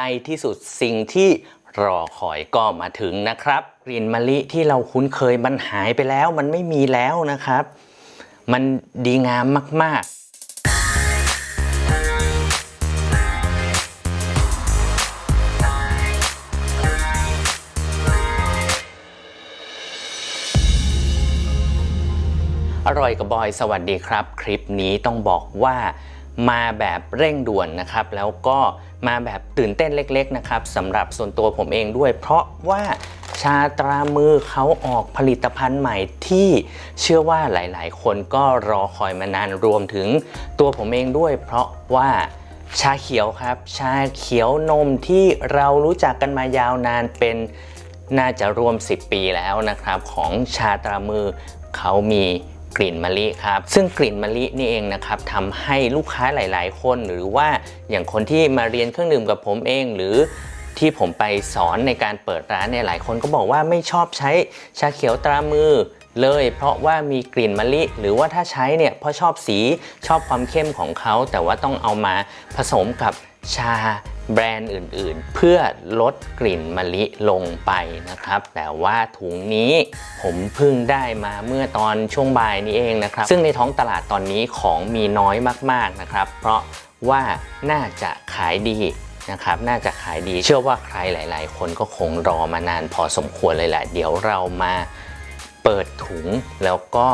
ในที่สุดสิ่งที่รอคอยก็มาถึงนะครับ กลิ่นมะลิที่เราคุ้นเคยมันหายไปแล้ว มันไม่มีแล้วนะครับ มันดีงามมาก ๆอร่อยกับบอยสวัสดีครับ คลิปนี้ต้องบอกว่า มาแบบเร่งด่วนนะครับ แล้วก็มาแบบตื่นเต้นเล็กๆนะครับสำหรับส่วนตัวผมเองด้วย เพราะว่าชาตรามือเขาออกผลิตภัณฑ์ใหม่ที่เชื่อว่าหลายๆ คนก็รอคอยมานานรวมถึงตัวผมเองด้วย เพราะว่าชาเขียวครับ ชาเขียวนมที่เรารู้จักกันมายาวนานเป็นน่าจะรวม 10 ปีแล้วนะครับ ของชาตรามือเขามี กลิ่นมะลิครับ ซึ่งกลิ่นมะลินี่เองนะครับทำให้ลูกค้าหลาย ๆ คนหรือว่าอย่างคนที่มาเรียนเครื่องดื่มกับผมเองหรือที่ผมไปสอนในการเปิดร้านเนี่ยหลายคนก็บอกว่าไม่ชอบใช้ชาเขียวตรามือเลย เพราะว่ามีกลิ่นมะลิ หรือว่าถ้าใช้เนี่ยเพราะชอบสีชอบความเข้มของเขา แต่ว่าต้องเอามาผสมกับชา แบรนด์อื่นๆ เพื่อลดกลิ่นมะลิลงไปนะครับ แต่ว่าถุงนี้ผมเพิ่งได้มาเมื่อตอนช่วงบ่ายนี้เองนะครับ ซึ่งในท้องตลาดตอนนี้ของมีน้อยมากๆนะครับ เพราะว่าน่าจะขายดีนะครับน่าจะขายดีเชื่อว่าใครหลาย ๆ คนก็คงรอมานานพอสมควรเลยแหละ เดี๋ยวเรามาเปิดถุงแล้วก็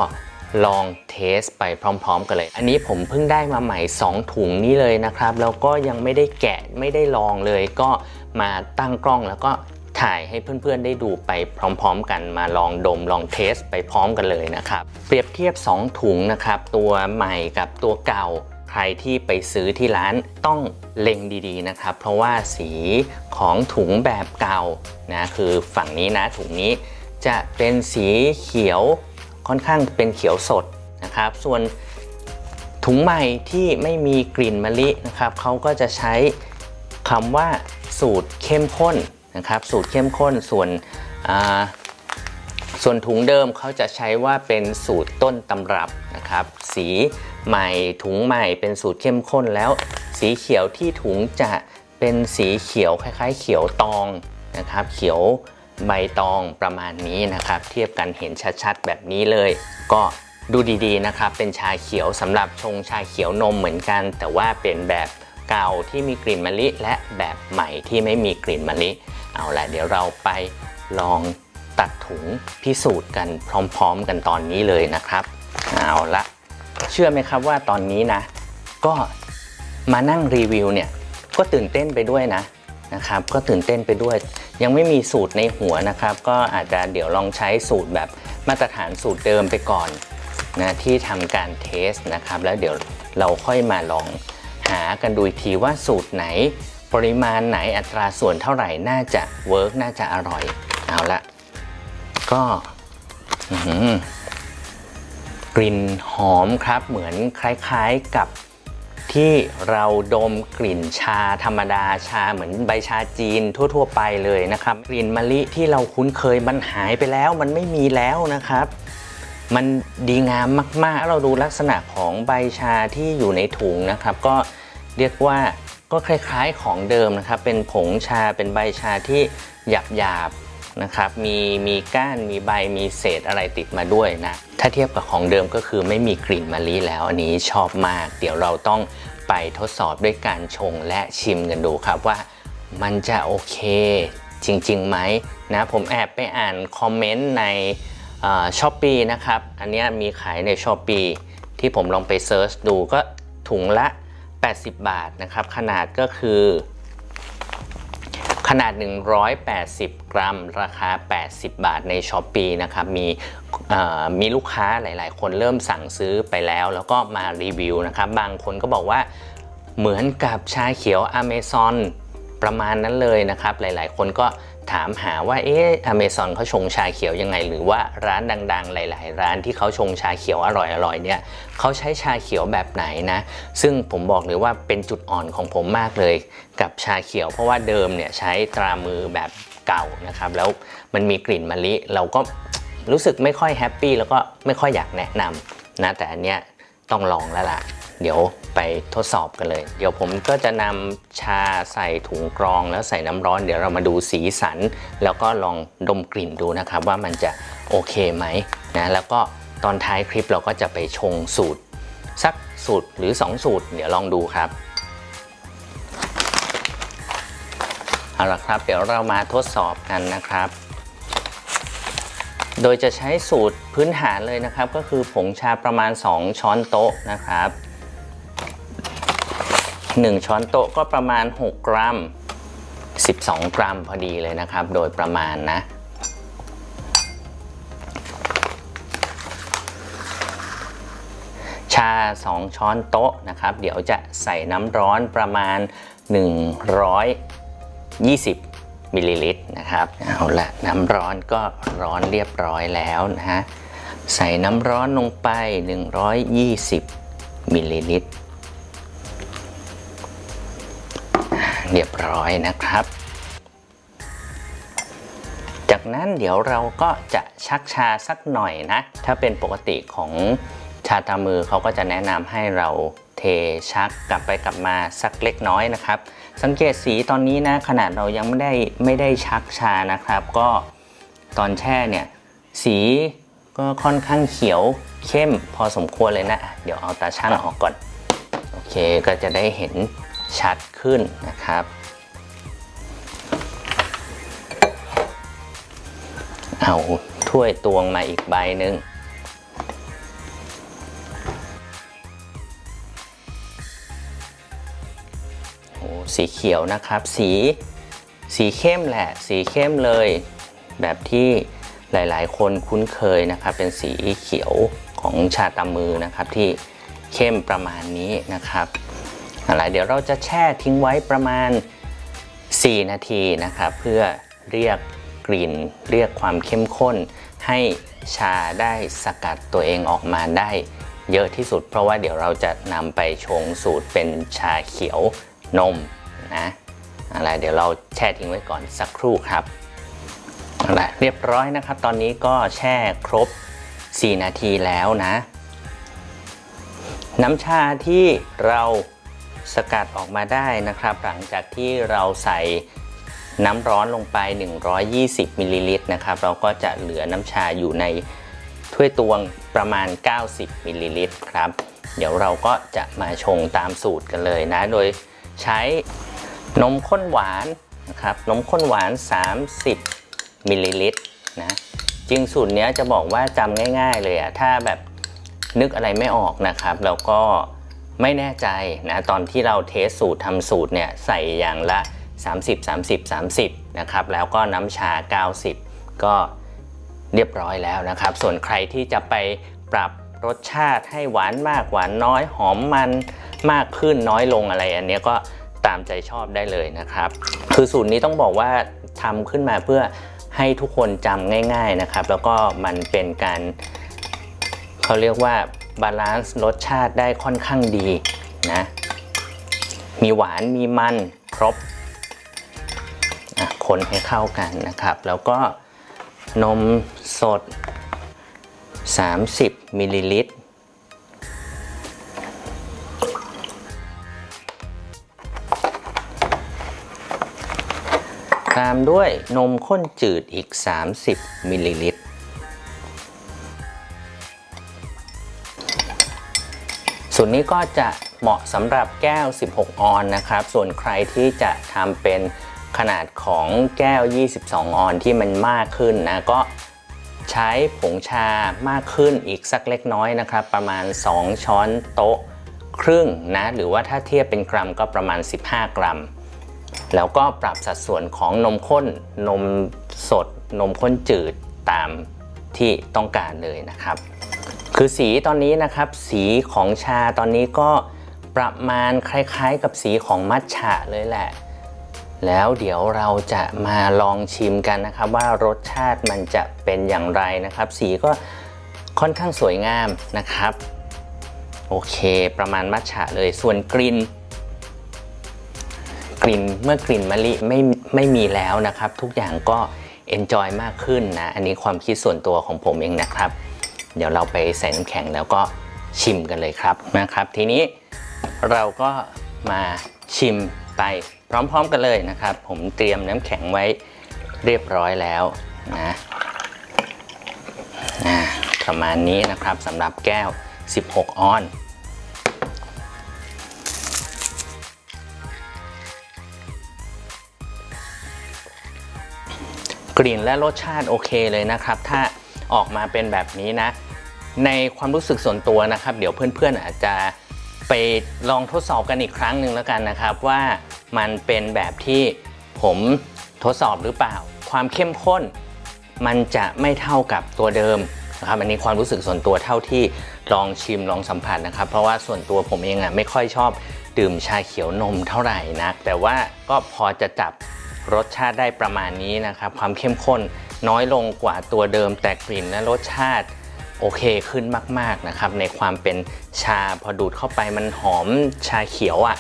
ลองเทสไปพร้อม ๆ กันเลย อันนี้ผมเพิ่งได้มาใหม่ 2 ถุงนี้เลยนะครับ แล้วก็ยังไม่ได้แกะไม่ได้ลองเลย ก็มาตั้งกล้องแล้วก็ถ่ายให้เพื่อนๆ ได้ดูไปพร้อมๆ กันมาลองดมลองเทสไปพร้อมกันเลยนะครับ เปรียบเทียบ 2 ถุงนะครับ ตัวใหม่กับตัวเก่า ใครที่ไปซื้อที่ร้านต้องเล็งดีๆนะครับ เพราะว่าสีของถุงแบบเก่านะคือฝั่งนี้นะถุงนี้จะเป็นสีเขียว ค่อนข้างเป็นเขียวสดนะครับ ส่วนถุงใหม่ที่ไม่มีกลิ่นมะลินะครับเขาก็จะใช้คำว่าสูตรเข้มข้นนะครับ สูตรเข้มข้นส่วนส่วนถุงเดิมเขาจะใช้ว่าเป็นสูตรต้นตำรับนะครับ สีใหม่ถุงใหม่เป็นสูตรเข้มข้นแล้ว สีเขียวที่ถุงจะเป็นสีเขียวคล้าย ๆ เขียวตองนะครับ เขียว ใบตองประมาณนี้นะครับ เทียบกันเห็นชัดๆ แบบนี้เลย ก็ดูดีๆนะครับ เป็นชาเขียวสำหรับชงชาเขียวนมเหมือนกัน แต่ว่าเป็นแบบเก่าที่มีกลิ่นมะลิ และแบบใหม่ที่ไม่มีกลิ่นมะลิ เอาละเดี๋ยวเราไปลองตัดถุงพิสูจน์กันพร้อมๆ กันตอนนี้เลยนะครับ เอาละเชื่อไหมครับว่าตอนนี้นะ ก็มานั่งรีวิวเนี่ยก็ตื่นเต้นไปด้วยนะ นะครับก็ตื่นเต้นไปด้วย ยังไม่มีสูตรในหัวนะครับ ก็อาจจะเดี๋ยวลองใช้สูตรแบบมาตรฐานสูตรเดิมไปก่อนนะที่ทำการเทสนะครับ แล้วเดี๋ยวเราค่อยมาลองหากันดูทีว่าสูตรไหน ปริมาณไหนอัตราส่วนเท่าไหร่น่าจะเวิร์กน่าจะอร่อยเอาละก็กลิ่นหอมครับเหมือนคล้ายๆกับ ที่เราดมกลิ่นชาธรรมดาชาเหมือนใบชาจีนทั่ว ๆ ไปเลยนะครับ กลิ่นมะลิที่เราคุ้นเคยมันหายไปแล้ว มันไม่มีแล้วนะครับ มันดีงามมากๆ เราดูลักษณะของใบชาที่อยู่ในถุงนะครับ ก็เรียกว่าก็คล้ายๆของเดิมนะครับ เป็นผงชาเป็นใบชาที่หยาบ นะครับ มีมีก้านมีใบมีเศษอะไรติดมาด้วยนะ ถ้าเทียบกับของเดิมก็คือไม่มีกลิ่นมะลิแล้วอันนี้ชอบมาก เดี๋ยวเราต้องไปทดสอบด้วยการชงและชิมกันดูครับว่ามันจะโอเคจริงๆไหมนะผมแอบไปอ่านคอมเมนต์ในช้อปปีนะครับ อันนี้มีขายในช้อปปีที่ผมลองไปเซิร์ชดูก็ถุงละ 80 บาทนะครับ ขนาดก็คือ ขนาด 180 กรัม ราคา 80 บาทในช้อปปีนะครับมีมีลูกค้าหลาย ๆ คนเริ่มสั่งซื้อไปแล้ว แล้วก็มารีวิวนะครับ บางคนก็บอกว่าเหมือนกับชาเขียวอเมซอนประมาณนั้นเลยนะครับ หลาย ๆ คนก็ ถามหาว่าเอออเมซอนเขาชงชาเขียวยังไง หรือว่าร้านดัง ๆ หลาย ๆ ร้านที่เขาชงชาเขียวอร่อยๆเนี่ยเขาใช้ชาเขียวแบบไหนนะ ซึ่งผมบอกเลยว่าเป็นจุดอ่อนของผมมากเลย กับชาเขียว เพราะว่าเดิมเนี่ยใช้ตรามือแบบเก่านะครับแล้วมันมีกลิ่นมะลิเราก็รู้สึกไม่ค่อยแฮปปี้แล้วก็ไม่ค่อยอยากแนะนำนะแต่อันเนี้ยต้องลองแล้วล่ะ เดี๋ยวไปทดสอบกันเลย เดี๋ยวผมก็จะนำชาใส่ถุงกรองแล้วใส่น้ำร้อน เดี๋ยวเรามาดูสีสัน แล้วก็ลองดมกลิ่นดูนะครับ ว่ามันจะโอเคไหมนะแล้วก็ตอนท้ายคลิปเราก็จะไปชงสูตร สักสูตรหรือ 2 สูตร เดี๋ยวลองดูครับเอาละครับ เดี๋ยวเรามาทดสอบกันนะครับ โดยจะใช้สูตรพื้นฐานเลยนะครับ ก็คือผงชาประมาณ 2 ช้อนโต๊ะนะครับ 1 ช้อนโต๊ะก็ประมาณ 6 กรัม 12 กรัมพอดีเลยนะครับ โดยประมาณนะ ชา 2 ช้อนโต๊ะนะครับ เดี๋ยวจะใส่น้ำร้อนประมาณ 120 มิลลิลิตรนะครับ เอาละน้ำร้อนก็ร้อนเรียบร้อยแล้วนะฮะ ใส่น้ำร้อนลงไป 120 มิลลิลิตร เรียบร้อยนะครับ จากนั้นเดี๋ยวเราก็จะชักชาสักหน่อยนะ ถ้าเป็นปกติของชาตามือเขาก็จะแนะนำให้เราเทชักกลับไปกลับมาสักเล็กน้อยนะครับ สังเกตสีตอนนี้นะขนาดเรายังไม่ได้ไม่ได้ชักชานะครับ ก็ตอนแช่เนี่ยสีก็ค่อนข้างเขียวเข้มพอสมควรเลยนะ เดี๋ยวเอาตาช่างออกก่อน โอเคก็จะได้เห็น ชัดขึ้นนะครับเอาถ้วยตวงมาอีกใบหนึ่งโอ้สีเขียวนะครับ สีสีเข้มแหละ สีเข้มเลย แบบที่หลายๆ คนคุ้นเคยนะครับ เป็นสีเขียวของชาตามือนะครับที่เข้มประมาณนี้นะครับ อะไรเดี๋ยวเราจะแช่ทิ้งไว้ประมาณ 4 นาทีนะครับ เพื่อเรียกกลิ่น เรียกความเข้มข้น ให้ชาได้สกัดตัวเองออกมาได้เยอะที่สุด เพราะว่าเดี๋ยวเราจะนำไปชงสูตรเป็นชาเขียวนมนะอะไรเดี๋ยวเราแช่ทิ้งไว้ก่อนสักครู่ครับอาละเรียบร้อยนะครับ ตอนนี้ก็แช่ครบ 4 นาทีแล้วนะ น้ำชาที่เรา สกัดออกมาได้นะครับ หลังจากที่เราใส่น้ำร้อนลงไป 120มิลลิลิตรนะครับ เราก็จะเหลือน้ำชาอยู่ในถ้วยตวงประมาณ 90มิลลิลิตรครับ เดี๋ยวเราก็จะมาชงตามสูตรกันเลยนะ โดยใช้นมข้นหวานนะครับ นมข้นหวาน 30มิลลิลิตรนะ จริงสูตรนี้จะบอกว่าจำง่าย ๆ เลยอะถ้าแบบนึกอะไรไม่ออกนะครับแล้วก็ ไม่แน่ใจนะตอนที่เราเทสสูตรทำสูตรเนี่ยใส่อย่างละ 30 30 30นะครับแล้วก็น้ำชา 90 ก็เรียบร้อยแล้วนะครับ ส่วนใครที่จะไปปรับรสชาติให้หวานมากหวานน้อยหอมมันมากขึ้นน้อยลงอะไรอันนี้ก็ตามใจชอบได้เลยนะครับ คือสูตรนี้ต้องบอกว่าทำขึ้นมาเพื่อให้ทุกคนจำง่าย ๆนะครับ แล้วก็มันเป็นการเขาเรียกว่า บาลานซ์รสชาติได้ค่อนข้างดีนะ มีหวานมีมันครบคนให้เข้ากันนะครับ แล้วก็นมสด 30มิลลิลิตรตามด้วยนมข้นจืดอีก 30มิลลิลิตร ส่วนนี้ก็จะเหมาะสำหรับแก้ว 16 ออนนะครับ ส่วนใครที่จะทำเป็นขนาดของแก้ว 22 ออนที่มันมากขึ้นนะก็ใช้ผงชามากขึ้นอีกสักเล็กน้อยนะครับ ประมาณ 2 ช้อนโต๊ะครึ่งนะหรือว่าถ้าเทียบเป็นกรัมก็ประมาณ 15 กรัม แล้วก็ปรับสัดส่วนของนมข้น นมสด นมข้นจืดตามที่ต้องการเลยนะครับ คือสีตอนนี้นะครับ สีของชาตอนนี้ก็ประมาณคล้ายๆ กับสีของมัทฉะเลยแหละ แล้วเดี๋ยวเราจะมาลองชิมกันนะครับ ว่ารสชาติมันจะเป็นอย่างไรนะครับ สีก็ค่อนข้างสวยงามนะครับ โอเค ประมาณมัทฉะเลยส่วนกลิ่นกลิ่นเมื่อกลิ่นมะลิไม่ไม่มีแล้วนะครับ ทุกอย่างก็ enjoy มากขึ้นนะ อันนี้ความคิดส่วนตัวของผมเองนะครับ เดี๋ยวเราไปใส่น้ำแข็งแล้วก็ชิมกันเลยครับนะครับ ทีนี้เราก็มาชิมไปพร้อมๆกันเลยนะครับ ผมเตรียมน้ำแข็งไว้เรียบร้อยแล้วนะอ่าประมาณนี้นะครับสำหรับแก้ว 16 ออนกลิ่นและรสชาติโอเคเลยนะครับ ถ้าออกมาเป็นแบบนี้นะ ในความรู้สึกส่วนตัวนะครับ เดี๋ยวเพื่อนๆอาจจะไปลองทดสอบกันอีกครั้งหนึ่งแล้วกันนะครับ ว่ามันเป็นแบบที่ผมทดสอบหรือเปล่า ความเข้มข้น มันจะไม่เท่ากับตัวเดิมนะครับอันนี้ความรู้สึกส่วนตัวเท่าที่ลองชิมลองสัมผัสนะครับ เพราะว่าส่วนตัวผมเองอะไม่ค่อยชอบดื่มชาเขียวนมเท่าไหร่นะแต่ว่าก็พอจะจับรสชาติได้ประมาณนี้นะครับ ความเข้มข้นน้อยลงกว่าตัวเดิมแต่กลิ่นและรสชาติ โอเคขึ้นมากๆนะครับ ในความเป็นชาพอดูดเข้าไปมันหอมชาเขียวอะ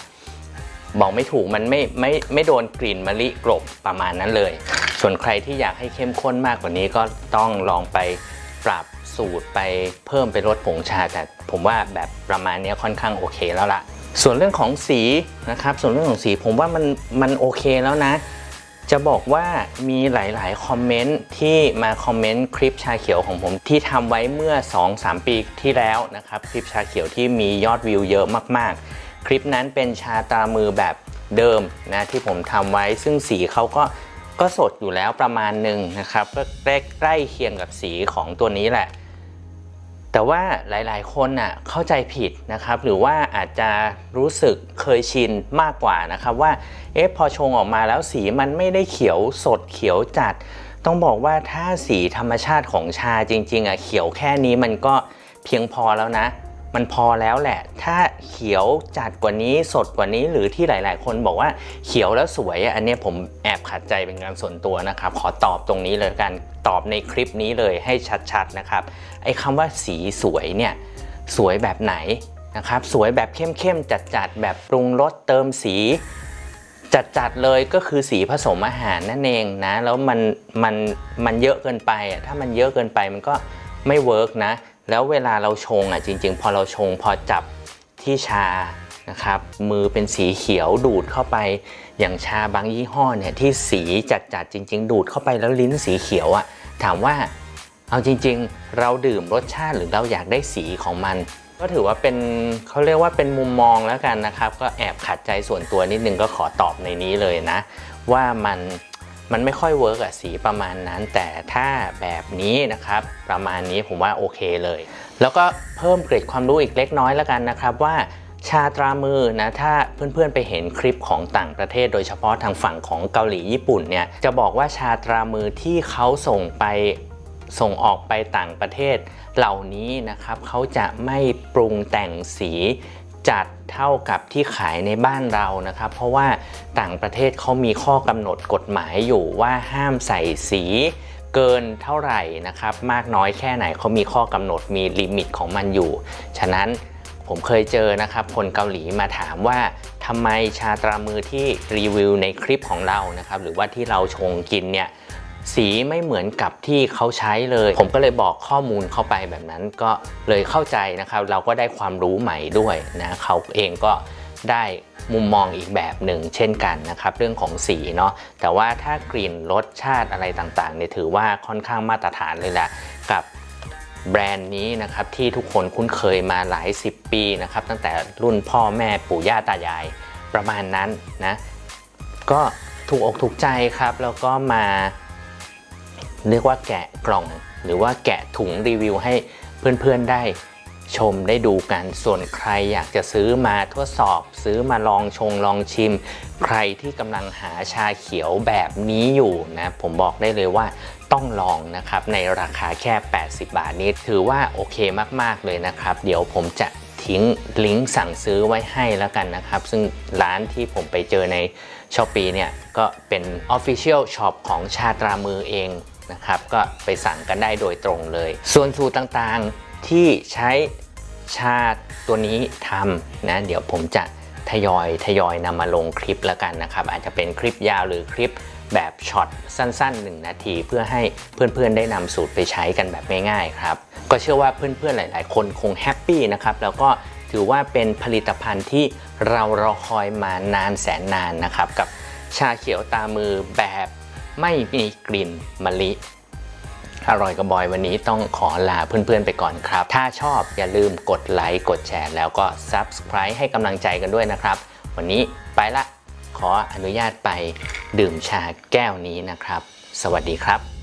บอกไม่ถูกมันไม่ไม่ไม่โดนกลิ่นมะลิกลบประมาณนั้นเลย ส่วนใครที่อยากให้เข้มข้นมากกว่านี้ก็ต้องลองไปปรับสูตรไปเพิ่มไปลดผงชา แต่ผมว่าแบบประมาณนี้ค่อนข้างโอเคแล้วละส่วนเรื่องของสีนะครับ ส่วนเรื่องของสีผมว่ามันมันโอเคแล้วนะ จะบอกว่ามีหลาย ๆ คอมเมนต์ที่มาคอมเมนต์คลิปชาเขียวของผมที่ทำไว้เมื่อ 2-3 ปีที่แล้วนะครับ คลิปชาเขียวที่มียอดวิวเยอะมาก ๆ คลิปนั้นเป็นชาตามือแบบเดิมนะที่ผมทำไว้ซึ่งสีเขาก็ก็สดอยู่แล้วประมาณหนึ่งนะครับก็ใกล้ใกล้เคียงกับสีของตัวนี้แหละ แต่ว่าหลายๆ คนน่ะเข้าใจผิดนะครับ หรือว่าอาจจะรู้สึกเคยชินมากกว่านะครับ ว่าเอ๊ะพอชงออกมาแล้วสีมันไม่ได้เขียวสดเขียวจัด ต้องบอกว่าถ้าสีธรรมชาติของชาจริงๆอะเขียวแค่นี้มันก็เพียงพอแล้วนะ มันพอแล้วแหละ ถ้าเขียวจัดกว่านี้สดกว่านี้หรือที่หลาย ๆ คนบอกว่าเขียวแล้วสวยอันนี้ผมแอบขัดใจเป็นการส่วนตัวนะครับ ขอตอบตรงนี้เลยกันตอบในคลิปนี้เลยให้ชัด ๆ นะครับ ไอ้คำว่าสีสวยเนี่ยสวยแบบไหนนะครับ สวยแบบเข้มๆจัดๆแบบปรุงรสเติมสีจัดๆเลยก็คือสีผสมอาหารนั่นเองนะ แล้วมันมันมันเยอะเกินไปอะถ้ามันเยอะเกินไปมันก็ไม่เวิร์กนะ แล้วเวลาเราชงอะจริง ๆ พอเราชงพอจับที่ชานะครับมือเป็นสีเขียวดูดเข้าไปอย่างชาบางยี่ห้อเนี่ยที่สีจัดๆจริง ๆ ดูดเข้าไปแล้วลิ้นสีเขียวอะถามว่าเอาจริง ๆ เราดื่มรสชาติหรือเราอยากได้สีของมัน ก็ถือว่าเป็นเขาเรียกว่าเป็นมุมมองแล้วกันนะครับ ก็แอบขัดใจส่วนตัวนิดนึงก็ขอตอบในนี้เลยนะ ว่ามัน มันไม่ค่อยเวิร์กอะสีประมาณนั้น แต่ถ้าแบบนี้นะครับ ประมาณนี้ผมว่าโอเคเลย แล้วก็เพิ่มเกร็ดความรู้อีกเล็กน้อยแล้วกันนะครับว่าชาตรามือนะถ้าเพื่อนๆไปเห็นคลิปของต่างประเทศ โดยเฉพาะทางฝั่งของเกาหลีญี่ปุ่นเนี่ยจะบอกว่าชาตรามือที่เขาส่งไปส่งออกไปต่างประเทศเหล่านี้นะครับเขาจะไม่ปรุงแต่งสีจัด เท่ากับที่ขายในบ้านเรานะครับ เพราะว่าต่างประเทศเขามีข้อกำหนดกฎหมายอยู่ว่าห้ามใส่สีเกินเท่าไหร่นะครับ มากน้อยแค่ไหนเขามีข้อกำหนดมีลิมิตของมันอยู่ ฉะนั้นผมเคยเจอนะครับ คนเกาหลีมาถามว่าทำไมชาตรามือที่รีวิวในคลิปของเรานะครับ หรือว่าที่เราชงกินเนี่ย สีไม่เหมือนกับที่เขาใช้เลย ผมก็เลยบอกข้อมูลเข้าไปแบบนั้นก็เลยเข้าใจนะครับ เราก็ได้ความรู้ใหม่ด้วยนะเขาเองก็ได้มุมมองอีกแบบหนึ่งเช่นกันนะครับ เรื่องของสีเนาะแต่ว่าถ้ากลิ่นรสชาติอะไรต่างๆเนี่ยถือว่าค่อนข้างมาตรฐานเลยแหละกับแบรนด์นี้นะครับที่ทุกคนคุ้นเคยมาหลาย 10 ปีนะครับ ตั้งแต่รุ่นพ่อแม่ปู่ย่าตายายประมาณนั้นนะก็ถูกอกถูกใจครับ แล้วก็มา เรียกว่าแกะกล่อง หรือว่าแกะถุงรีวิวให้เพื่อนๆได้ชมได้ดูกัน ส่วนใครอยากจะซื้อมาทดสอบ ซื้อมาลองชงลองชิม ใครที่กำลังหาชาเขียวแบบนี้อยู่นะ ผมบอกได้เลยว่าต้องลองนะครับ ในราคาแค่ 80 บาทนี้ ถือว่าโอเคมาก ๆ เลยนะครับ เดี๋ยวผมจะทิ้งลิงก์สั่งซื้อไว้ให้แล้วกันนะครับ ซึ่งร้านที่ผมไปเจอในช้อปปีเนี่ย ก็เป็น Official Shop ของชาตรามือเอง นะครับ ก็ไปสั่งกันได้โดยตรงเลย ส่วนสูตรต่างๆที่ใช้ชาตัวนี้ทำนะเดี๋ยวผมจะทยอยทยอยนำมาลงคลิปแล้วกันนะครับ อาจจะเป็นคลิปยาวหรือคลิปแบบช็อตสั้นๆ 1 นาที เพื่อให้เพื่อนๆ ได้นำสูตรไปใช้กันแบบง่ายๆครับ ก็เชื่อว่าเพื่อนๆ หลายๆ คนคงแฮปปี้นะครับ แล้วก็ถือว่าเป็นผลิตภัณฑ์ที่เรารอคอยมานานแสนนานนะครับ กับชาเขียวตามือแบบ ไม่มีกลิ่นมะลิ อร่อยกับบอยวันนี้ต้องขอลาเพื่อนๆไปก่อนครับ ถ้าชอบอย่าลืมกดไลค์กดแชร์แล้วก็ Subscribe ให้กำลังใจกันด้วยนะครับ วันนี้ไปละขออนุญาตไปดื่มชาแก้วนี้นะครับ สวัสดีครับ